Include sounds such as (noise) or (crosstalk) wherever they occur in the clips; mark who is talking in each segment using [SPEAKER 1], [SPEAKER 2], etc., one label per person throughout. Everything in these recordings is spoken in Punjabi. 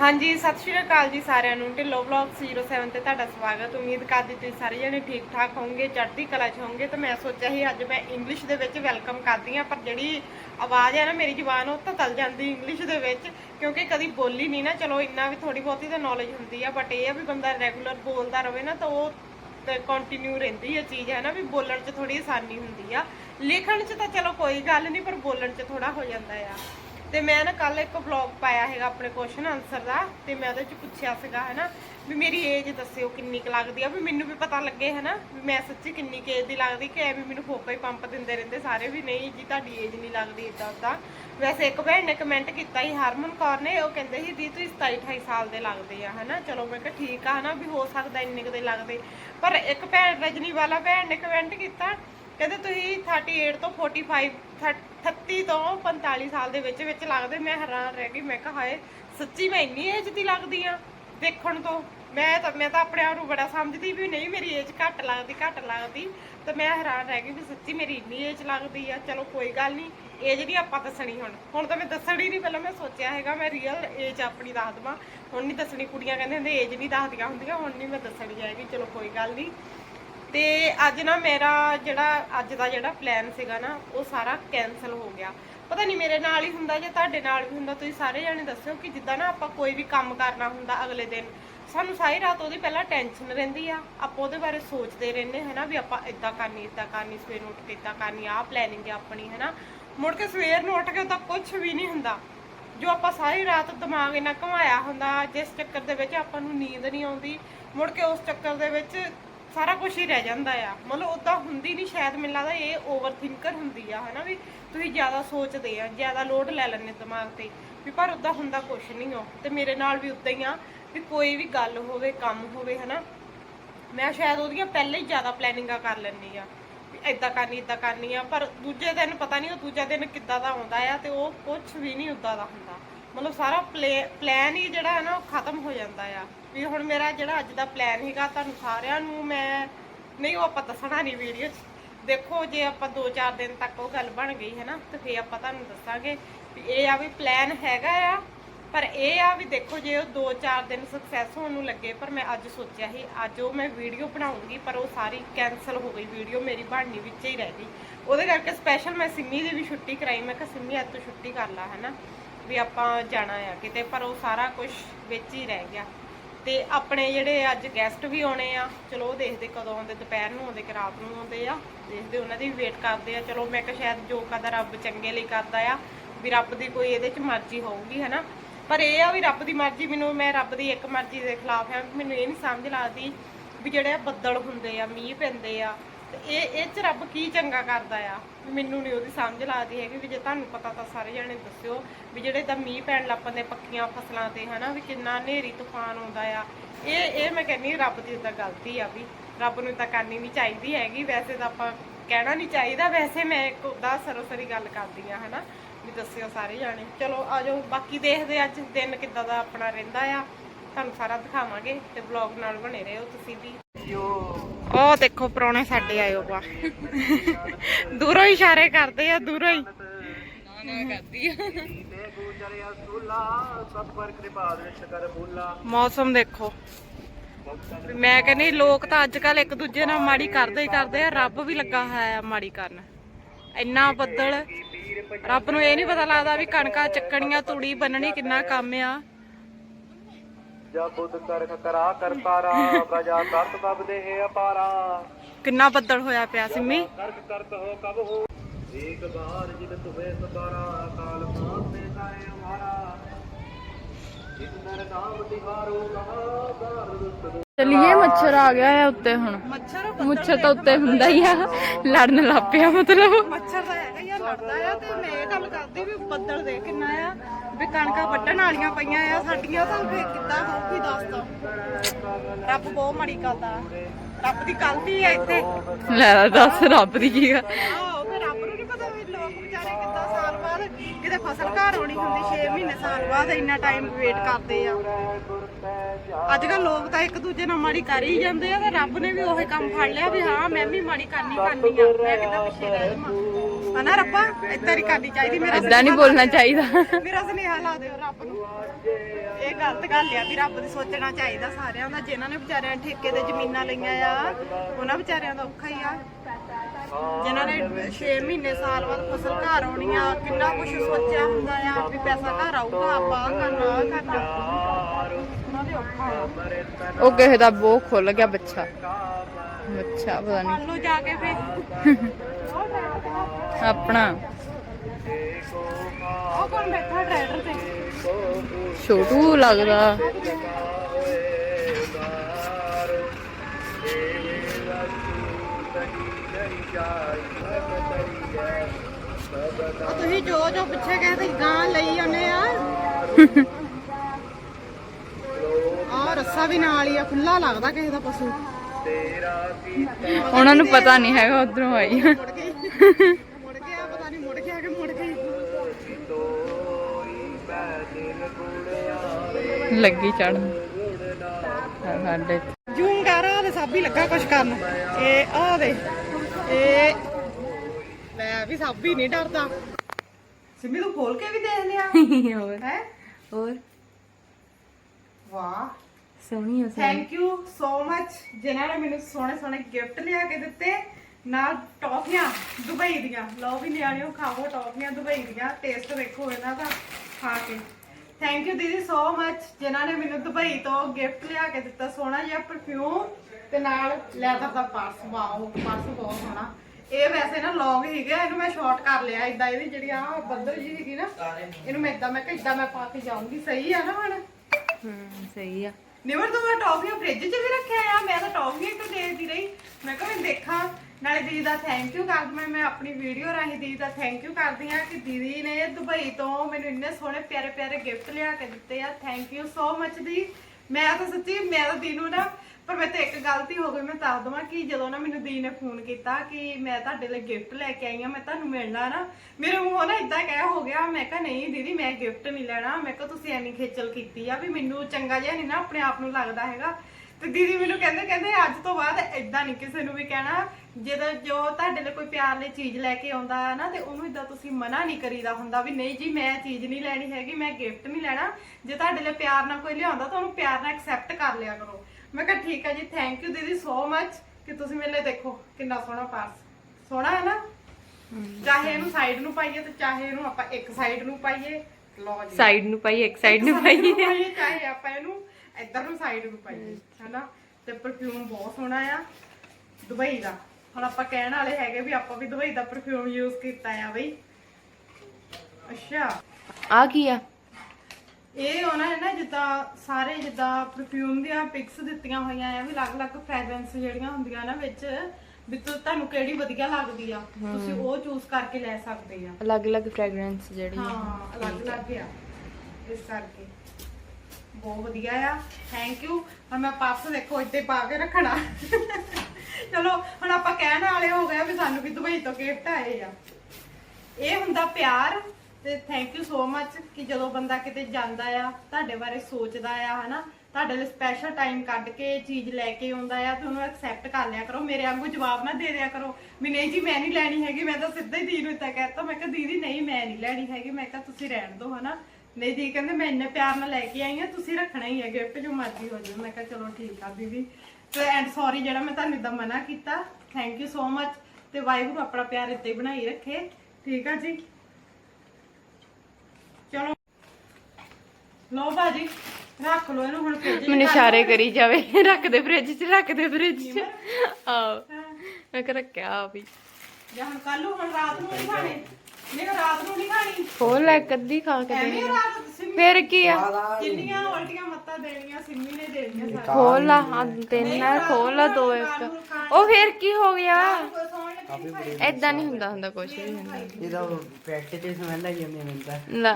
[SPEAKER 1] ਹਾਂਜੀ, ਸਤਿ ਸ਼੍ਰੀ ਅਕਾਲ ਜੀ ਸਾਰਿਆਂ ਨੂੰ। ਢਿੱਲੋ ਵਲੌਗ 07 ਤੇ ਤੁਹਾਡਾ ਸਵਾਗਤ। ਉਮੀਦ ਕਰਦੀ ਤੁਸੀਂ ਸਾਰੇ ਜਣੇ ਠੀਕ ਠਾਕ ਹੋਵੋਗੇ, ਚੜ੍ਹਦੀ ਕਲਾ 'ਚ ਹੋਵੋਗੇ। ਤਾਂ ਮੈਂ ਸੋਚਿਆ ਸੀ, ਅੱਜ ਮੈਂ ਇੰਗਲਿਸ਼ ਦੇ ਵਿੱਚ ਵੈਲਕਮ ਕਰਦੀ ਆ ਪਰ ਜਿਹੜੀ ਆਵਾਜ਼ ਹੈ ਨਾ ਮੇਰੀ ਜ਼ੁਬਾਨ, ਉਹ ਤਾਂ ਤਲ ਜਾਂਦੀ ਇੰਗਲਿਸ਼ ਦੇ ਵਿੱਚ, ਕਿਉਂਕਿ ਕਦੀ ਬੋਲੀ ਨਹੀਂ ਨਾ। ਚਲੋ, ਇੰਨਾ ਵੀ ਥੋੜੀ ਬਹੁਤੀ ਤਾਂ ਨੌਲੇਜ ਹੁੰਦੀ ਆ ਬਟ ਇਹ ਆ ਵੀ ਬੰਦਾ ਰੈਗੂਲਰ ਬੋਲਦਾ ਰਵੇ ਨਾ, ਤਾਂ ਉਹ ਕੰਟੀਨਿਊ ਰਹਿੰਦੀ ਹੈ ਚੀਜ਼, ਹੈ ਨਾ, ਵੀ ਬੋਲਣ 'ਚ ਥੋੜੀ ਆਸਾਨੀ ਹੁੰਦੀ ਆ। ਲਿਖਣ 'ਚ ਤਾਂ ਚਲੋ ਕੋਈ ਗੱਲ ਨਹੀਂ, ਪਰ ਬੋਲਣ 'ਚ ਥੋੜਾ ਹੋ ਜਾਂਦਾ ਆ। ਤੇ ਮੈਂ ਨਾ ਕੱਲ ਇੱਕ ਵਲੌਗ ਪਾਇਆ ਹੈਗਾ ਆਪਣੇ ਕੁਐਸਚਨ ਆਨਸਰ ਦਾ ਤੇ ਮੈਂ ਉਹਦੇ 'ਚ ਪੁੱਛਿਆ ਸੀਗਾ, ਹੈਨਾ, ਵੀ ਮੇਰੀ ਏਜ ਦੱਸਿਓ ਕਿੰਨੀ ਕੁ ਲੱਗਦੀ ਆ, ਵੀ ਮੈਨੂੰ ਵੀ ਪਤਾ ਲੱਗੇ, ਹੈਨਾ, ਵੀ ਮੈਂ ਸੱਚੀ ਕਿੰਨੀ ਕੁ ਏਜ ਦੀ ਲੱਗਦੀ ਕਿ ਐਵੇਂ ਮੈਨੂੰ ਫੋਕਾ ਹੀ ਪੰਪ ਦਿੰਦੇ ਰਹਿੰਦੇ ਸਾਰੇ ਵੀ ਨਹੀਂ ਜੀ ਤੁਹਾਡੀ ਏਜ ਨਹੀਂ ਲੱਗਦੀ ਇਦਾਂ ਉਦਾਂ ਵੈਸੇ ਇੱਕ ਭੈਣ ਨੇ ਕਮੈਂਟ ਕੀਤਾ ਸੀ, ਹਰਮਨ ਕੌਰ ਨੇ, ਉਹ ਕਹਿੰਦੇ ਸੀ ਦੀ ਤੁਸੀਂ 27 28 ਸਾਲ ਦੇ ਲੱਗਦੇ ਆ, ਹਨਾ, ਚਲੋ ਮੈਂ ਕਿਹਾ ਠੀਕ ਆ, ਹਨਾ, ਵੀ ਹੋ ਸਕਦਾ ਇੰਨੇ ਕੁ ਦੇ ਲੱਗਦੇ। ਪਰ ਇੱਕ ਭੈਣ ਰਜਨੀ ਵਾਲਾ ਭੈਣ ਨੇ ਕਮੈਂਟ ਕੀਤਾ, ਕਹਿੰਦੇ ਤੁਸੀਂ 38 ਤੋਂ 45 38 ਤੋਂ 45 ਸਾਲ ਦੇ ਵਿੱਚ ਵਿੱਚ ਲੱਗਦੇ, ਮੈਂ ਹੈਰਾਨ ਰਹਿ ਗਈ, ਮੈਂ ਕਿਹਾ ਹਾਏ, ਸੱਚੀ ਮੈਂ ਇੰਨੀ ਏਜ ਦੀ ਲੱਗਦੀ ਆ, ਦੇਖਣ ਤੋਂ। ਮੈਂ ਤਾਂ ਮੈਂ ਤਾਂ ਆਪਣੇ ਆਪ ਨੂੰ ਬੜਾ ਸਮਝਦੀ ਵੀ ਨਹੀਂ, ਮੇਰੀ ਏਜ ਘੱਟ ਲੱਗਦੀ ਘੱਟ ਲੱਗਦੀ। ਤੇ ਮੈਂ ਹੈਰਾਨ ਰਹਿ ਗਈ ਵੀ ਸੱਚੀ ਮੇਰੀ ਇੰਨੀ ਏਜ ਲੱਗਦੀ ਆ। ਚਲੋ ਕੋਈ ਗੱਲ ਨਹੀਂ ਏਜ ਨਹੀਂ ਆਪਾਂ ਦੱਸਣੀ ਹੁਣ। ਹੁਣ ਤਾਂ ਮੈਂ ਦੱਸਣੀ ਨਹੀਂ, ਪਹਿਲਾਂ ਮੈਂ ਸੋਚਿਆ ਹੈਗਾ, ਮੈਂ ਰੀਅਲ ਏਜ ਆਪਣੀ ਦੱਸ ਦਵਾਂ ਹੁਣ ਨਹੀਂ ਦੱਸਣੀ ਕੁੜੀਆਂ ਕਹਿੰਦੇ ਹੁੰਦੇ ਏਜ ਨਹੀਂ ਦੱਸਦੀਆਂ ਹੁੰਦੀਆਂ, ਹੁਣ ਨਹੀਂ ਮੈਂ ਦੱਸਣੀ ਜਾਏਗੀ, ਚਲੋ ਕੋਈ ਗੱਲ ਨਹੀਂ। ਤੇ ਅੱਜ ਨਾ ਮੇਰਾ ਜਿਹੜਾ, ਅੱਜ ਦਾ ਜਿਹੜਾ ਪਲਾਨ ਸੀਗਾ ਨਾ, ਉਹ ਸਾਰਾ ਕੈਨਸਲ ਹੋ ਗਿਆ। ਪਤਾ ਨਹੀਂ ਮੇਰੇ ਨਾਲ ਹੀ ਹੁੰਦਾ ਜਾਂ ਤੁਹਾਡੇ ਨਾਲ ਵੀ ਹੁੰਦਾ, ਤੁਸੀਂ ਸਾਰੇ ਜਾਣੇ ਦੱਸਿਓ ਕਿ ਜਿੱਦਾਂ ਨਾ ਆਪਾਂ ਕੋਈ ਵੀ ਕੰਮ ਕਰਨਾ ਹੁੰਦਾ ਅਗਲੇ ਦਿਨ, ਸਾਨੂੰ ਸਾਰੀ ਰਾਤ ਉਹਦੀ ਪਹਿਲਾਂ ਟੈਨਸ਼ਨ ਰਹਿੰਦੀ ਆ। ਆਪਾਂ ਉਹਦੇ ਬਾਰੇ ਸੋਚਦੇ ਰਹਿੰਦੇ, ਹਨਾ, ਵੀ ਆਪਾਂ ਇਦਾਂ ਕਰਨੀ ਇਦਾਂ ਕਰਨੀ, ਸਵੇਰ ਨੂੰ ਉੱਠ ਕੇ ਇਦਾਂ ਕਰਨੀ, ਆਹ ਪਲੈਨਿੰਗ ਹੈ ਆਪਣੀ, ਹਨਾ। ਮੁੜ ਕੇ ਸਵੇਰ ਨੂੰ ਉੱਠ ਕੇ ਤਾਂ ਕੁਝ ਵੀ ਨਹੀਂ ਹੁੰਦਾ। ਜੋ ਆਪਾਂ ਸਾਰੀ ਰਾਤ ਦਿਮਾਗ ਇਹਨਾਂ ਘਮਾਇਆ ਹੁੰਦਾ, ਜਿਸ ਚੱਕਰ ਦੇ ਵਿੱਚ ਆਪਾਂ ਨੂੰ ਨੀਂਦ ਨਹੀਂ ਆਉਂਦੀ, ਮੁੜ ਕੇ ਉਸ ਚੱਕਰ ਦੇ ਵਿੱਚ ਸਾਰਾ ਕੁਝ ਹੀ ਰਹਿ ਜਾਂਦਾ ਆ। ਮਤਲਬ ਉਦਾਂ ਹੁੰਦੀ ਨਹੀਂ ਸ਼ਾਇਦ ਮੈਨੂੰ ਲੱਗਦਾ ਇਹ ਓਵਰ ਥਿੰਕਰ ਹੁੰਦੀ ਆ, ਹਨਾ ਵੀ ਤੁਸੀਂ ਜ਼ਿਆਦਾ ਸੋਚਦੇ ਆ, ਜ਼ਿਆਦਾ ਲੋਡ ਲੈ ਲੈਂਦੇ ਦਿਮਾਗ ਤੇ, ਵੀ ਪਰ ਉਦਾਂ ਹੁੰਦਾ ਕੁਝ ਨਹੀਂ ਹੋ ਤੇ ਮੇਰੇ ਨਾਲ ਵੀ ਉਦਾਂ ਹੀ ਆ, ਵੀ ਕੋਈ ਵੀ ਗੱਲ ਹੋਵੇ, ਕੰਮ ਹੋਵੇ, ਹਨਾ, ਮੈਂ ਸ਼ਾਇਦ ਉਹਦੀਆਂ ਪਹਿਲਾਂ ਹੀ ਜ਼ਿਆਦਾ ਪਲੈਨਿੰਗਾਂ ਕਰ ਲੈਂਦੀ ਆ, ਵੀ ਇਦਾਂ ਕਰਨੀ ਇਦਾਂ ਕਰਨੀ ਆ, ਪਰ ਦੂਜੇ ਦਿਨ ਪਤਾ ਨਹੀਂ ਉਹ ਦੂਜਾ ਦਿਨ ਕਿੱਦਾਂ ਦਾ ਆਉਂਦਾ ਆ ਤੇ ਉਹ ਕੁਝ ਵੀ ਨਹੀਂ ਉਦਾਂ ਦਾ ਹੁੰਦਾ। ਮਤਲਬ ਸਾਰਾ ਪਲੈਨ ਹੀ ਜਿਹੜਾ ਹੈ ਨਾ, ਉਹ ਖਤਮ ਹੋ ਜਾਂਦਾ ਆ। ਵੀ ਹੁਣ ਮੇਰਾ ਜਿਹੜਾ ਅੱਜ ਦਾ ਪਲਾਨ ਹੈਗਾ ਤੁਹਾਨੂੰ ਸਾਰਿਆਂ ਨੂੰ ਮੈਂ, ਨਹੀਂ, ਉਹ ਆਪਾਂ ਦੱਸਣਾ ਨਹੀਂ ਵੀਡੀਓ 'ਚ। ਦੇਖੋ, ਜੇ ਆਪਾਂ 2-4 ਦਿਨ ਤੱਕ ਉਹ ਗੱਲ ਬਣ ਗਈ ਹੈ ਨਾ ਤੇ ਫੇਰ ਆਪਾਂ ਤੁਹਾਨੂੰ ਦੱਸਾਂਗੇ ਵੀ ਇਹ ਆ ਵੀ ਪਲਾਨ ਹੈਗਾ ਆ, ਪਰ ਇਹ ਆ ਵੀ ਦੇਖੋ, ਜੇ ਉਹ 2-4 ਦਿਨ ਸਕਸੈਸ ਹੋਣ ਨੂੰ ਲੱਗੇ, ਪਰ ਮੈਂ ਅੱਜ ਸੋਚਿਆ ਸੀ, ਅੱਜ ਉਹ ਮੈਂ ਵੀਡੀਓ ਬਣਾਉਂਗੀ, ਪਰ ਉਹ ਸਾਰੀ ਕੈਨਸਲ ਹੋ ਗਈ ਵੀਡੀਓ, ਮੇਰੀ ਬਣਨੀ ਵਿੱਚ ਹੀ ਰਹਿ ਗਈ। ਉਹਦੇ ਕਰਕੇ ਸਪੈਸ਼ਲ ਮੈਂ ਸਿੰਮੀ ਦੀ ਵੀ ਛੁੱਟੀ ਕਰਾਈ, ਮੈਂ ਕਿਹਾ, ਸਿੰਮੀ, ਅੱਜ ਤੋਂ ਛੁੱਟੀ ਕਰ ਲਾ ਹੈ ਨਾ ਵੀ ਆਪਾਂ ਜਾਣਾ ਆ ਕਿਤੇ, ਪਰ ਉਹ ਸਾਰਾ ਕੁਝ ਵਿੱਚ ਹੀ ਰਹਿ ਗਿਆ। ਤੇ ਆਪਣੇ ਜਿਹੜੇ ਅੱਜ ਗੈਸਟ ਵੀ ਆਉਣੇ ਆ, ਚਲੋ ਉਹ ਦੇਖਦੇ ਕਦੋਂ ਆਉਂਦੇ, ਦੁਪਹਿਰ ਨੂੰ ਆਉਂਦੇ ਕਿ ਰਾਤ ਨੂੰ ਆਉਂਦੇ ਆ, ਦੇਖਦੇ ਉਹਨਾਂ ਦੀ ਵੇਟ ਕਰਦੇ ਆ। ਚਲੋ ਮੈਂ ਕਿਹਾ ਸ਼ਾਇਦ ਜੋ ਕਰਦਾ ਰੱਬ ਚੰਗੇ ਲਈ ਕਰਦਾ ਆ, ਵੀ ਰੱਬ ਦੀ ਕੋਈ ਇਹਦੇ 'ਚ ਮਰਜ਼ੀ ਹੋਊਗੀ, ਹਨਾ? ਪਰ ਇਹ ਆ ਵੀ ਰੱਬ ਦੀ ਮਰਜ਼ੀ, ਮੈਨੂੰ, ਮੈਂ ਰੱਬ ਦੀ ਇੱਕ ਮਰਜ਼ੀ ਦੇ ਖਿਲਾਫ ਆ, ਮੈਨੂੰ ਇਹ ਨਹੀਂ ਸਮਝ ਲੱਗਦੀ ਵੀ ਜਿਹੜੇ ਆ ਬੱਦਲ ਹੁੰਦੇ ਆ, ਮੀਂਹ ਪੈਂਦੇ ਆ ਤੇ ਇਹ ਇਹ 'ਚ ਰੱਬ ਕੀ ਚੰਗਾ ਕਰਦਾ ਆ? ਮੈਨੂੰ ਨਹੀਂ ਉਹਦੀ ਸਮਝ ਲੱਗਦੀ ਹੈਗੀ ਵੀ ਜੇ ਤੁਹਾਨੂੰ ਪਤਾ ਤਾਂ ਸਾਰੇ ਜਣੇ ਦੱਸਿਓ ਵੀ ਜਿਹੜੇ ਤਾਂ ਮੀਂਹ ਪੈਣ ਲੱਗ ਪੈਂਦੇ ਪੱਕੀਆਂ ਫਸਲਾਂ ਤੇ, ਹਨਾ, ਵੀ ਕਿੰਨਾ ਹਨੇਰੀ ਤੂਫਾਨ ਆਉਂਦਾ ਆ। ਇਹ ਇਹ ਮੈਂ ਕਹਿੰਨੀ ਰੱਬ ਦੀ ਤਾਂ ਗਲਤੀ ਆ ਵੀ, ਰੱਬ ਨੂੰ ਤਾਂ ਕਰਨੀ ਨਹੀਂ ਚਾਹੀਦੀ ਹੈਗੀ। ਵੈਸੇ ਤਾਂ ਆਪਾਂ ਕਹਿਣਾ ਨਹੀਂ ਚਾਹੀਦਾ, ਵੈਸੇ ਮੈਂ ਇੱਕ ਉਹਦਾ ਸਰੋਸਰੀ ਗੱਲ ਕਰਦੀ ਆ ਹਨਾ, ਵੀ ਦੱਸਿਓ ਸਾਰੇ ਜਾਣੇ। ਚਲੋ, ਆ ਜਾਓ, ਬਾਕੀ ਦੇਖਦੇ ਅੱਜ ਦਿਨ ਕਿੱਦਾਂ ਦਾ ਆਪਣਾ ਰਹਿੰਦਾ ਆ। ਤੁਹਾਨੂੰ ਸਾਰਾ ਦਿਖਾਵਾਂਗੇ ਤੇ ਵਲੌਗ ਨਾਲ ਬਣੇ ਰਹੋ ਤੁਸੀਂ ਵੀ। ਉਹ ਦੇਖੋ ਪਰੌਣੇ ਸਾਡੇ ਆਇਓ ਬਾ ਦੂਰੋਂ ਹੀ ਇਸ਼ਾਰੇ ਕਰਦੇ ਆ, ਦੂਰੋਂ ਹੀ। ਮੌਸਮ ਦੇਖੋ। ਮੈਂ ਕਹਿੰਦੀ ਲੋਕ ਤਾਂ ਅੱਜ ਕੱਲ ਇੱਕ ਦੂਜੇ ਨਾਲ ਮਾੜੀ ਕਰਦੇ ਹੀ ਕਰਦੇ ਆ, ਰੱਬ ਵੀ ਲੱਗਾ ਹੋਇਆ ਮਾੜੀ ਕਰਨ। ਇੰਨਾ ਬੱਦਲ। ਰੱਬ ਨੂੰ ਇਹ ਨਹੀਂ ਪਤਾ ਲੱਗਦਾ ਵੀ ਕਣਕਾਂ ਚੱਕਣੀਆਂ, ਤੂੜੀ ਬੰਨਣੀ ਕਿੰਨਾ ਕੰਮ ਆ।
[SPEAKER 2] ਜਬ ਬੁੱਧ ਕਰਖ ਕਰਾ ਕਰਤਾਰਾ ਪ੍ਰਜਾ ਕਰਤ ਕਬ ਦੇਹ ਅਪਾਰਾ।
[SPEAKER 1] ਕਿੰਨਾ ਬੱਦਲ ਹੋਇਆ ਪਿਆ ਸਿੰਮੀ
[SPEAKER 2] ਕਰਖ ਕਰਤ ਹੋ ਕਬ ਹੋ। ਏਕ ਬਾਰ ਜਿਤ ਤੁਮੇ ਸਤਾਰਾ ਕਾਲ ਮਾਤ ਮੇ ਕਾਏ ਹਮਾਰਾ ਜਿਤ ਨਰ ਨਾਮ ਤਿਹਾਰੋ ਕਹਾ ਕਾਰ ਰੁਸਤ
[SPEAKER 3] ਚਲਿਏ ਮੱਛਰ ਆ ਗਿਆ ਹੈ ਉੱਤੇ ਹੁਣ।
[SPEAKER 1] ਮੱਛਰ
[SPEAKER 3] ਮੱਛਰ ਤਾਂ ਉੱਤੇ ਹੁੰਦਾ ਹੀ ਆ। ਲੜਨ ਲੱਗ ਪਿਆ ਮਤਲਬ।
[SPEAKER 1] ਮੱਛਰ ਤਾਂ ਹੈਗਾ ਆ ਲੜਦਾ ਆ ਤੇ ਮੈਂ ਇਹ ਗੱਲ ਕਰਦੀ ਵੀ ਬੱਦਲ ਦੇ ਕਿੰਨਾ ਆ। ਵੀ ਕਣਕਾਂ ਵੱਢਣ ਵਾਲੀਆਂ ਪਈਆਂ ਆ ਸਾਡੀਆਂ ਤਾਂ ਫੇਰ ਕਿੱਦਾਂ ਹੋਊਗੀ ਦੱਸ ਦੋ ਰੱਬ ਬਹੁਤ ਮਾੜੀ ਕਰਦਾ ਰੱਬ ਦੀ ਗਲਤੀ ਆ ਇੱਥੇ।
[SPEAKER 3] ਲੈ ਦੱਸ ਰੱਬ ਦੀ ਕੀ ਆ
[SPEAKER 1] ਆਹੋ ਫਿਰ ਰੱਬ ਨੂੰ ਨਹੀਂ ਪਤਾ ਵੀ ਲੋਕ ਵਿਚਾਰੇ ਕਿੱਦਾਂ ਸਾਲ ਬਾਅਦ ਕਿਤੇ ਫਸਲ ਘਰ ਆਉਣੀ ਹੁੰਦੀ 6 ਮਹੀਨੇ ਸਾਲ ਬਾਅਦ ਇੰਨਾ ਟਾਈਮ ਵੇਟ ਕਰਦੇ ਆ। ਅੱਜ ਕੱਲ ਲੋਕ ਤਾਂ ਇੱਕ ਦੂਜੇ ਨਾਲ ਮਾੜੀ ਕਰ ਹੀ ਜਾਂਦੇ ਆ ਤੇ ਰੱਬ ਨੇ ਵੀ ਉਹੀ ਕੰਮ ਫੜ ਲਿਆ ਵੀ ਹਾਂ ਮੈਂ ਵੀ ਮਾੜੀ ਕਰਨੀ ਕਰਨੀ ਆ। ਮੈਂ ਕਿੱਦਾਂ ਪਿੱਛੇ ਰਹਿ ਜਾਵਾਂ? ਹਨਾ ਰੱਬਾ? ਏਦਾਂ ਨਹੀਂ ਕਰਨੀ ਚਾਹੀਦੀ ਮੇਰਾ
[SPEAKER 3] ਏਦਾਂ ਨਹੀਂ ਬੋਲਣਾ ਚਾਹੀਦਾ।
[SPEAKER 1] ਮੇਰਾ ਸੁਨੇਹਾ ਲਾ ਦਿਓ ਰੱਬ ਨੂੰ। ਇਹ ਗਲਤ ਗੱਲ ਆ ਵੀ ਰੱਬ ਦੀ ਸੋਚਣਾ ਚਾਹੀਦਾ ਸਾਰਿਆਂ ਦਾ ਜਿਨ੍ਹਾਂ ਨੇ ਵਿਚਾਰਿਆਂ ਨੇ ਠੇਕੇ ਤੇ ਜ਼ਮੀਨਾਂ ਲਈਆਂ ਆ ਉਹਨਾਂ ਵਿਚਾਰਿਆਂ ਦਾ ਔਖਾ ਹੀ ਆ। ਜਿਨ੍ਹਾਂ ਨੇ 6 ਮਹੀਨੇ ਸਾਲ ਬਾਅਦ ਫਸਲ ਘਰ ਆਉਣੀ ਆ ਕਿੰਨਾ ਕੁਝ ਸੋਚਿਆ ਹੁੰਦਾ ਆ ਵੀ ਪੈਸਾ ਘਰ ਆਊਗਾ ਆਪਾਂ ਆਹ ਕਰਨਾ ਆਹ ਕਰਨਾ। ਉਹਨਾਂ ਦੇ ਔਖਾ ਆ।
[SPEAKER 3] ਉਹ ਕਿਸੇ ਦਾ ਬੋ ਖੁੱਲ ਗਿਆ ਬੱਚਾ। ਬੱਚਾ ਪਤਾ ਨਹੀਂ
[SPEAKER 1] ਮੰਨ ਲਓ ਜਾ ਕੇ ਫੇਰ।
[SPEAKER 3] ਆਪਣਾ।
[SPEAKER 1] ਉਹ ਕੌਣ ਬੈਠਾ ਡਰਾਈਵਰ ਤੇ
[SPEAKER 3] ਛੋਟੂ ਲੱਗਦਾ।
[SPEAKER 1] ਤੁਸੀਂ ਜੋ ਜੋ ਪਿੱਛੇ ਕਹਿੰਦੇ ਗਾਂ ਲਈ ਆਨੇ ਆ। ਆ ਰੱਸਾ ਵੀ ਨਾਲ ਹੀ ਆ ਖੁੱਲਾ ਲੱਗਦਾ ਕਿਸੇ ਦਾ ਪਸ਼ੂ।
[SPEAKER 3] ਉਹਨਾਂ ਨੂੰ ਪਤਾ ਨਹੀਂ ਹੈਗਾ ਉਧਰੋਂ ਆਈ ਆ।
[SPEAKER 1] ਮੁੜ ਗਿਆ ਪਤਾ ਨਹੀਂ ਮੁੜ ਗਿਆ ਕਿ ਮੁੜ ਗਈ
[SPEAKER 3] ਲੱਗੀ ਚੜਨ ਸਾਡੇ
[SPEAKER 1] ਜੂਮ ਕਰ ਆ ਤੇ ਹੀ ਲੱਗਾ ਕੁਛ ਕਰਨ। ਇਹ ਆ ਦੇ। ਇਹ ਲੈ ਵੀ ਹੀ ਨਹੀਂ ਡਰਦਾ। ਸਿੰਮੀ ਤੂੰ ਖੋਲ ਕੇ ਵੀ ਦੇਖ ਲਿਆ। (laughs)
[SPEAKER 3] ਹੋਰ।
[SPEAKER 1] ਹੈ?
[SPEAKER 3] ਹੋਰ।
[SPEAKER 1] ਵਾਹ।
[SPEAKER 3] ਸੋਹਣੀ ਆ
[SPEAKER 1] ਥੈਂਕ ਯੂ ਸੋ ਮਚ ਜਿਨ੍ਹਾਂ ਨੇ ਮੈਨੂੰ ਸੋਹਣੇ ਸੋਹਣੇ ਗਿਫਟ ਲਿਆ ਕੇ ਦਿੱਤੇ। ਨਾਲ ਟੌਫੀਆਂ ਦੁਬਈ ਦੀਆਂ। ਲਓ ਵੀ ਨਿਆਣਿਓ ਖਾਓ ਟੌਫੀਆਂ ਦੁਬਈ ਦੀਆਂ। ਟੇਸਟ ਵੇਖੋ ਇਹਨਾਂ ਦਾ ਖਾ ਕੇ। ਥੈਂਕ ਯੂ ਦੀਦੀ ਸੋ ਮਚ ਜਿਨ੍ਹਾਂ ਨੇ ਮੈਨੂੰ ਦੁਬਈ ਤੋਂ ਗਿਫਟ ਲਿਆ ਕੇ ਦਿੱਤਾ ਸੋਹਣਾ ਜਿਹਾ ਪਰਫਿਊਮ ਤੇ ਨਾਲ ਲੈਦਰ ਦਾ ਪਰਸ ਵਾਓ ਪਰਸ ਬਹੁਤ ਸੋਹਣਾ। ਇਹ ਵੈਸੇ ਨਾ ਲੌਂਗ ਹੀਗਾ ਇਹਨੂੰ ਮੈਂ ਸ਼ਾਰਟ ਕਰ ਲਿਆ। ਇਦਾਂ ਇਹਦੀ ਜਿਹੜੀ ਆ ਬੱਦਰ ਜੀ ਹੈਗੀ ਨਾ ਇਹਨੂੰ ਮੈਂ ਇਦਾਂ ਮੈਂ ਕਿਹਾ ਇਦਾਂ ਮੈਂ ਪਾ ਕੇ ਜਾਊਂਗੀ। ਸਹੀ ਆ ਨਾ ਹੁਣ?
[SPEAKER 3] ਹੂੰ ਸਹੀ ਆ।
[SPEAKER 1] ਨਿਮਰ ਤੂੰ ਮੈਂ ਟੌਫੀਆਂ ਫ੍ਰਿਜ 'ਚ ਵੀ ਰੱਖਿਆ ਆ? ਮੈਂ ਤਾਂ ਟੌਫੀਆਂ ਹੀ ਤਾਂ ਦੇਖਦੀ ਰਹੀ। ਮੈਂ ਕਿਹਾ ਮੈਂ ਦੇਖਾਂ। ਨਾਲੇ ਦੀਦੀ ਦਾ ਥੈਂਕ ਯੂ ਕਰਦੀ ਮੈਂ ਮੈਂ ਆਪਣੀ ਵੀਡੀਓ ਰਾਹੀਂ ਦੀਦੀ ਦਾ ਥੈਂਕ ਯੂ ਕਰਦੀ ਆ ਕਿ ਦੀਦੀ ਨੇ ਦੁਬਈ ਤੋਂ ਮੈਨੂੰ ਇੰਨੇ ਸੋਹਣੇ ਪਿਆਰੇ ਪਿਆਰੇ ਗਿਫਟ ਲਿਆ ਕੇ ਦਿੱਤੇ ਆ। ਥੈਂਕ ਯੂ ਸੋ ਮਚ ਦੀ। ਮੈਂ ਤਾਂ ਸੱਚੀ, ਮੈਂ ਤਾਂ ਦੀ ਨੂੰ ਨਾ, ਪਰ ਮੈਂ ਤੇ ਇੱਕ ਗਲਤੀ ਹੋ ਗਈ, ਮੈਂ ਦੱਸ ਦਵਾਂ ਕਿ ਜਦੋਂ ਨਾ ਮੈਨੂੰ ਦੀ ਨੇ ਫੋਨ ਕੀਤਾ ਕਿ ਮੈਂ ਤੁਹਾਡੇ ਲਈ ਗਿਫਟ ਲੈ ਕੇ ਆਈ ਆ ਮੈਂ ਤੁਹਾਨੂੰ ਮਿਲਣਾ ਨਾ, ਮੇਰੇ ਮੂੰਹੋਂ ਨਾ ਇਦਾਂ ਕਹਿ ਹੋ ਗਿਆ, ਮੈਂ ਕਿਹਾ ਨਹੀਂ ਦੀਦੀ, ਮੈਂ ਗਿਫਟ ਨਹੀਂ ਲੈਣਾ, ਮੈਂ ਕਿਹਾ ਤੁਸੀਂ ਐਨੀ ਖੇਚਲ ਕੀਤੀ ਆ ਵੀ ਮੈਨੂੰ ਚੰਗਾ ਜਿਹਾ ਨਹੀਂ ਨਾ ਆਪਣੇ ਆਪ ਨੂੰ ਲੱਗਦਾ ਹੈਗਾ। ਤੇ ਦੀਦੀ ਮੈਨੂੰ ਕਹਿੰਦੇ ਕਹਿੰਦੇ ਅੱਜ ਤੋਂ ਬਾਅਦ ਇਦਾਂ ਨਹੀਂ ਕਿਸੇ ਨੂੰ ਵੀ ਕਹਿਣਾ। ਜਦੋਂ ਜੋ ਤੁਹਾਡੇ ਲਈ ਕੋਈ ਪਿਆਰ ਲਈ ਚੀਜ਼ ਲੈ ਕੇ ਆਉਂਦਾ ਹੈ ਨਾ ਤੇ ਉਹਨੂੰ ਇਦਾਂ ਤੁਸੀਂ ਮਨਾ ਨਹੀਂ ਕਰੀਦਾ ਹੁੰਦਾ ਵੀ ਨਹੀਂ ਜੀ ਮੈਂ ਚੀਜ਼ ਨਹੀਂ ਲੈਣੀ ਹੈਗੀ ਮੈਂ ਗਿਫਟ ਨਹੀਂ ਲੈਣਾ। ਜੇ ਤੁਹਾਡੇ ਲਈ ਪਿਆਰ ਨਾਲ ਕੋਈ ਲਿਆਉਂਦਾ ਤਾਂ ਉਹਨੂੰ ਪਿਆਰ ਨਾਲ ਐਕਸੈਪਟ ਕਰ ਲਿਆ ਕਰੋ। ਮੈਂ ਕਿਹਾ ਠੀਕ ਹੈ ਜੀ ਥੈਂਕ ਯੂ ਦੀਦੀ ਸੋ ਮਚ ਕਿ ਤੁਸੀਂ ਮੇਰੇ ਲਈ ਦੇਖੋ ਕਿੰਨਾ ਸੋਹਣਾ ਪਰਸ ਸੋਹਣਾ ਹੈ ਨਾ? ਚਾਹੇ ਇਹਨੂੰ ਸਾਈਡ ਨੂੰ ਪਾਈਏ ਤੇ ਚਾਹੇ ਇਹਨੂੰ ਆਪਾਂ ਇੱਕ ਸਾਈਡ ਨੂੰ ਪਾਈਏ। ਲਓ ਜੀ।
[SPEAKER 3] ਸਾਈਡ ਨੂੰ ਪਾਈ ਇੱਕ ਸਾਈਡ ਨੂੰ
[SPEAKER 1] ਪਾਈਏ ਚਾਹੇ ਆਪਾਂ ਇਹਨੂੰ ਇੱਧਰ ਨੂੰ ਸਾਈਡ ਨੂੰ ਪਾਈਏ ਹਨਾ? ਤੇ ਪਰਫਿਊਮ ਬਹੁਤ ਸੋਹਣਾ ਆ ਦੁਬਈ ਦਾ। ਹੁਣ ਆਪਾਂ ਕਹਿਣ ਵਾਲੇ ਹੈਗੇ ਵੀ ਆਪਾਂ ਵੀ ਦੁਬਈ ਦਾ ਪਰਫਿਊਮ ਯੂਜ਼ ਕੀਤਾ ਆ ਬਈ। ਅੱਛਾ।
[SPEAKER 3] ਆ ਕੀ ਆ?
[SPEAKER 1] ਇਹ ਉਹਨਾਂ ਨੇ ਨਾ ਜਿੱਦਾਂ ਸਾਰੇ ਜਿੱਦਾਂ ਪਰਫਿਊਮ ਦੀਆਂ ਪਿਕਸ ਦਿੱਤੀਆਂ ਹੋਈਆਂ ਆ ਵੀ ਅਲੱਗ-ਅਲੱਗ ਫ੍ਰੈਗਰੈਂਸ ਜਿਹੜੀਆਂ ਹੁੰਦੀਆਂ ਨਾ ਵਿੱਚ ਵੀ ਤੁ- ਤੁਹਾਨੂੰ ਕਿਹੜੀ ਵਧੀਆ ਲੱਗਦੀ ਆ ਤੁਸੀਂ ਉਹ ਚੂਜ਼ ਕਰਕੇ ਲੈ ਸਕਦੇ ਆ।
[SPEAKER 3] ਅਲੱਗ-ਅਲੱਗ ਫ੍ਰੈਗਰੈਂਸ ਜਿਹੜੀ
[SPEAKER 1] ਹਾਂ ਅਲੱਗ-ਅਲੱਗ ਆ ਇਸ ਕਰਕੇ। ਬਹੁਤ ਵਧੀਆ ਆ। ਥੈਂਕ ਯੂ ਹੁਣ ਮੈਂ ਪਰਸ ਦੇਖੋ, ਇੱਥੇ ਪਾ ਕੇ ਰੱਖਣਾ। ਚਲੋ, ਹੁਣ ਆਪਾਂ ਕਹਿਣ ਵਾਲੇ ਹੋ ਗਏ ਵੀ ਸਾਨੂੰ ਵੀ ਦੁਬਈ ਤੋਂ ਗਿਫਟ ਆਏ ਆ। ਇਹ ਹੁੰਦਾ ਪਿਆਰ ਤੇ ਥੈਂਕ ਯੂ ਸੋ ਮਚ ਕਿ ਜਦੋਂ ਬੰਦਾ ਕਿਤੇ ਜਾਂਦਾ ਆ, ਤੁਹਾਡੇ ਬਾਰੇ ਸੋਚਦਾ ਆ, ਹਨਾ? ਤੁਹਾਡੇ ਲਈ ਸਪੈਸ਼ਲ ਟਾਈਮ ਕੱਢ ਕੇ ਚੀਜ਼ ਲੈ ਕੇ ਆਉਂਦਾ ਆ ਤੇ ਐਕਸੈਪਟ ਕਰ ਲਿਆ ਕਰੋ। ਮੇਰੇ ਵਾਂਗੂ ਜਵਾਬ ਨਾ ਦੇ ਦਿਆ ਕਰੋ। ਵੀ ਨਹੀਂ ਜੀ, ਮੈਂ ਨਹੀਂ ਲੈਣੀ ਹੈਗੀ, ਮੈਂ ਤਾਂ ਸਿੱਧਾ ਹੀ ਦੀ ਨੂੰ ਇੱਦਾਂ ਕਹਿਤਾ ਮੈਂ ਕਿਹਾ, ਦੀਦੀ, ਨਹੀਂ, ਮੈਂ ਨਹੀਂ ਲੈਣੀ ਹੈਗੀ। ਮੈਂ ਕਿਹਾ, ਤੁਸੀਂ ਰਹਿਣ ਦਿਓ, ਹਨਾ? ਨਹੀਂ ਦੀ ਕਹਿੰਦੇ ਮੈਂ ਇੰਨੇ ਪਿਆਰ ਨਾਲ ਲੈ ਕੇ ਆਈ ਆ ਤੁਸੀਂ ਰੱਖਣਾ ਹੀ ਹੈ ਗਿਫਟ ਜੋ ਮਰਜ਼ੀ ਹੋ ਜਾਵੇ। ਮੈਂ ਕਿਹਾ ਚਲੋ ਠੀਕ ਆ ਦੀਦੀ। ਤੇ ਐਂਡ ਸੌਰੀ ਜਿਹੜਾ ਮੈਂ ਤੁਹਾਨੂੰ ਇਦਾਂ ਮਨਾ ਕੀਤਾ ਥੈਂਕ ਯੂ ਸੋ ਮਚ ਤੇ ਵਾਹਿਗੁਰੂ ਆਪਣਾ ਪਿਆਰ ਇੱਥੇ ਬਣਾਈ ਰੱਖੇ। ਠੀਕ ਆ ਜੀ? ਚਲੋ। ਲੋ ਬਾਜੀ ਰੱਖ ਲੋ ਇਹਨੂੰ ਹੁਣ ਫ੍ਰਿਜ
[SPEAKER 3] ਮੈਨੂੰ
[SPEAKER 1] ਕਰ
[SPEAKER 3] ਇਸ਼ਾਰੇ
[SPEAKER 1] ਲਓ।
[SPEAKER 3] ਕਰੀ ਜਾਵੇ। ਰੱਖ ਦੇ ਫ੍ਰਿਜ 'ਚ ਰੱਖ ਦੇ ਫ੍ਰਿਜ 'ਚ ਆਹ। ਮੈਂ ਕਿ ਰੱਖਿਆ ਆ ਵੀ
[SPEAKER 1] ਜਾਂ ਹੁਣ ਕੱਲ ਨੂੰ ਹੁਣ ਰਾਤ ਨੂੰ ਨਹੀਂ ਖਾਣੀ? ਨਹੀਂ ਰਾਤ ਨੂੰ ਨਹੀਂ ਖਾਣੀ।
[SPEAKER 3] ਖੋਲ ਲੈ ਕੱਦੀ ਖਾ ਕੇ
[SPEAKER 1] ਐਵੇਂ ਰਾਤ ਸਿੰਮੀ
[SPEAKER 3] ਫਿਰ ਕੀ ਆ?
[SPEAKER 1] ਕਿੰਨੀਆਂ ਉਲਟੀਆਂ ਮੱਤਾਂ ਦੇਣੀਆਂ ਸਿੰਮੀ ਨੇ ਦੇਣੀਆਂ ਸਾਰੀਆਂ।
[SPEAKER 3] ਖੋਲ ਲਾ ਹਾਂ ਤਿੰਨ ਆ ਖੋਲ ਲਾ ਦੋ ਇੱਕ। ਉਹ ਫਿਰ ਕੀ ਹੋ ਗਿਆ?
[SPEAKER 1] ਸੌਣ ਲੱਗੀ ਖਾਈ
[SPEAKER 3] ਐਦਾਂ ਨਹੀਂ ਹੁੰਦਾ ਹੁੰਦਾ ਕੁਝ ਵੀ ਹੁੰਦਾ।
[SPEAKER 4] ਇਹਦਾ ਪੈਕਟ ਤੇ ਸਮੈਲ ਆਈ ਜਾਂਦੀ ਮੈਨੂੰ ਤਾਂ।
[SPEAKER 3] ਲਾ।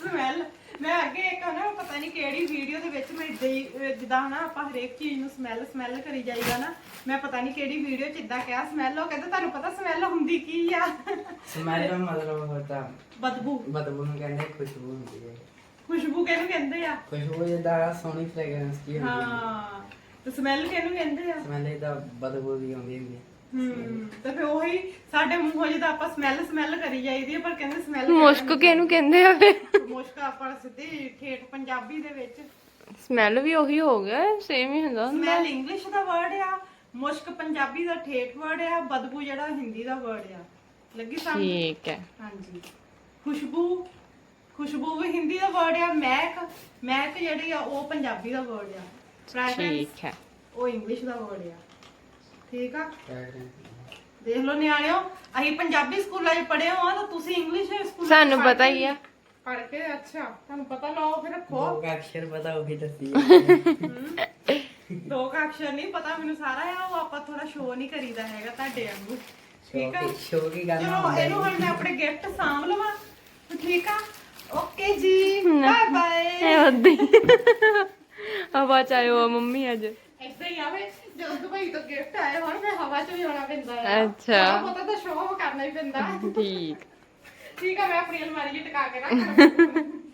[SPEAKER 1] ਸਮੈਲ। ਮੈਂ ਅੱਗੇ ਇੱਕ ਨਾ ਪਤਾ ਨਹੀਂ ਕਿਹੜੀ ਵੀਡੀਓ ਦੇ ਵਿੱਚ ਮੈਂ ਏਦਾਂ ਹੀ ਅਹ ਜਿੱਦਾਂ ਹਨਾ ਆਪਾਂ ਹਰੇਕ ਚੀਜ਼ ਨੂੰ ਸਮੈਲ ਸਮੈਲ ਕਰੀ ਜਾਈਦਾ ਨਾ ਮੈਂ ਪਤਾ ਨਹੀਂ ਕਿਹੜੀ ਵੀਡੀਓ ਚ ਇਦਾਂ ਕਿਹਾ ਸਮੈਲ ਉਹ ਕਹਿੰਦਾ ਤੁਹਾਨੂੰ ਪਤਾ ਸਮੈਲ ਹੁੰਦੀ ਕੀ ਆ?
[SPEAKER 4] ਸਮੈਲ ਦਾ ਮਤਲਬ ਹੁੰਦਾ
[SPEAKER 1] ਬਦਬੂ।
[SPEAKER 4] ਬਦਬੂ ਨੂੰ ਕਹਿੰਦੇ ਖੁਸ਼ਬੂ ਹੁੰਦੀ ਹੈ।
[SPEAKER 1] ਖੁਸ਼ਬੂ ਕਿਹਨੂੰ ਕਹਿੰਦੇ ਆ?
[SPEAKER 4] ਖੁਸ਼ਬੂ ਜਿੱਦਾਂ ਸੋਹਣੀ ਫ੍ਰੈਗਰੈਂਸ ਕੀ ਹੁੰਦੀ ਹੈ।
[SPEAKER 1] ਹਾਂ ਤੇ ਸਮੈਲ ਕਿਹਨੂੰ ਕਹਿੰਦੇ ਆ?
[SPEAKER 4] ਸਮੈਲ ਇਹਦਾ ਬਦਬੂ ਦੀ ਆਉਂਦੀ ਹੁੰਦੀ ਹੈ।
[SPEAKER 1] ਹੂੰ। ਤੇ ਫਿਰ ਉਹੀ ਸਾਡੇ ਮੂੰਹੋਂ ਜਿਹਦਾ ਆਪਾਂ ਸਮੈਲ ਸਮੈਲ ਕਰੀ ਜਾਈਦੀ ਹੈ ਪਰ ਕਹਿੰਦੇ ਸਮੈਲ
[SPEAKER 3] ਮੁਸ਼ਕ ਕਿਹਨੂੰ ਕਹਿੰਦੇ ਆ ਫੇ
[SPEAKER 1] ਮੁਸ਼ਕ ਆਪਾਂ ਸਿੱਧੀ ਠੇਠ ਪੰਜਾਬੀ ਦੇ ਵਿੱਚ।
[SPEAKER 3] ਸਮੈਲ ਵੀ ਉਹੀ ਹੋ ਗਿਆ ਸੇਮ ਹੀ ਹੁੰਦਾ
[SPEAKER 1] ਸਮੈਲ ਇੰਗਲਿਸ਼ ਦਾ ਵਰਡ ਆ ਮੁਸ਼ਕ ਪੰਜਾਬੀ ਦਾ ਠੇਠ ਵਰਡ ਆ ਬਦਬੂ ਜਿਹੜਾ ਹਿੰਦੀ ਦਾ ਵਰਡ ਆ। ਲੱਗੀ ਸਮਝ?
[SPEAKER 3] ਠੀਕ ਹੈ।
[SPEAKER 1] ਹਾਂਜੀ। ਖੁਸ਼ਬੂ ਖੁਸ਼ਬੂ ਵੀ ਹਿੰਦੀ ਦਾ ਵਰਡ ਆ ਮਹਿਕ ਮਹਿਕ ਜਿਹੜੀ ਆ ਉਹ ਪੰਜਾਬੀ ਦਾ ਵਰਡ ਆ।
[SPEAKER 3] ਠੀਕ ਹੈ।
[SPEAKER 1] ਉਹ ਇੰਗਲਿਸ਼ ਦਾ ਵਰਡ ਆ। ਠੀਕ ਆ? ਦੇਖ ਲਓ ਨਿਆਣਿਓ ਅਸੀਂ ਪੰਜਾਬੀ ਸਕੂਲਾਂ 'ਚ ਪੜ੍ਹੇ ਹਾਂ ਤਾਂ ਤੁਸੀਂ ਇੰਗਲਿਸ਼ ਸਕੂਲਾਂ
[SPEAKER 3] ਸਾਨੂੰ ਪਤਾ
[SPEAKER 1] ਕੇ-
[SPEAKER 3] ਹੀ ਆ।
[SPEAKER 1] ਪੜ੍ਹ ਕੇ ਅੱਛਾ ਤੁਹਾਨੂੰ ਪਤਾ ਲਓ ਫਿਰ ਰੱਖੋ।
[SPEAKER 4] ਦੋ ਕੁ ਅਕਸ਼ਰ ਪਤਾ ਉਹੀ ਦੱਸੀ।
[SPEAKER 1] ਦੋ ਕੁ ਅਕਸ਼ਰ ਨਹੀਂ ਪਤਾ ਮੈਨੂੰ ਸਾਰਾ ਆ ਉਹ ਆਪਾਂ ਥੋੜਾ ਸ਼ੋਅ ਨਹੀਂ ਕਰੀਦਾ ਹੈਗਾ ਤੁਹਾਡੇ ਵਾਂਗੂ। ਠੀਕ ਆ?
[SPEAKER 4] ਸ਼ੋਕੀ ਸ਼ੋਕੀ ਕਰਨਾ
[SPEAKER 1] ਚਲੋ ਇਹਨੂੰ। ਹੁਣ ਮੈਂ ਆਪਣੇ ਗਿਫਟ ਸਾਂਭ ਲਵਾਂ। ਠੀਕ ਆ? ਓਕੇ ਜੀ ਬਾਏ ਬਾਏ
[SPEAKER 3] ਇਹ ਉਦਾਂ ਹੀ। ਹਵਾ ਚ ਆਇਓ ਆ ਮੰਮੀ ਅੱਜ।
[SPEAKER 1] ਏਦਾਂ ਹੀ ਆਵੇ। ਜਦੋਂ ਦੁਬਈ ਤੋਂ ਗਿਫਟ ਆਏ ਹੁਣ ਫਿਰ ਹਵਾ 'ਚ ਵੀ ਆਉਣਾ ਪੈਂਦਾ ਆ।
[SPEAKER 3] ਅੱਛਾ।
[SPEAKER 1] ਬਹੁਤਾ ਤਾਂ ਸ਼ੋਅ ਕਰਨਾ ਹੀ ਪੈਂਦਾ।
[SPEAKER 3] ਠੀਕ।
[SPEAKER 1] ਠੀਕ ਆ ਮੈਂ ਆਪਣੀ ਅਲਮਾਰੀ 'ਚ ਟਿਕਾ ਕੇ ਰੱਖ (laughs)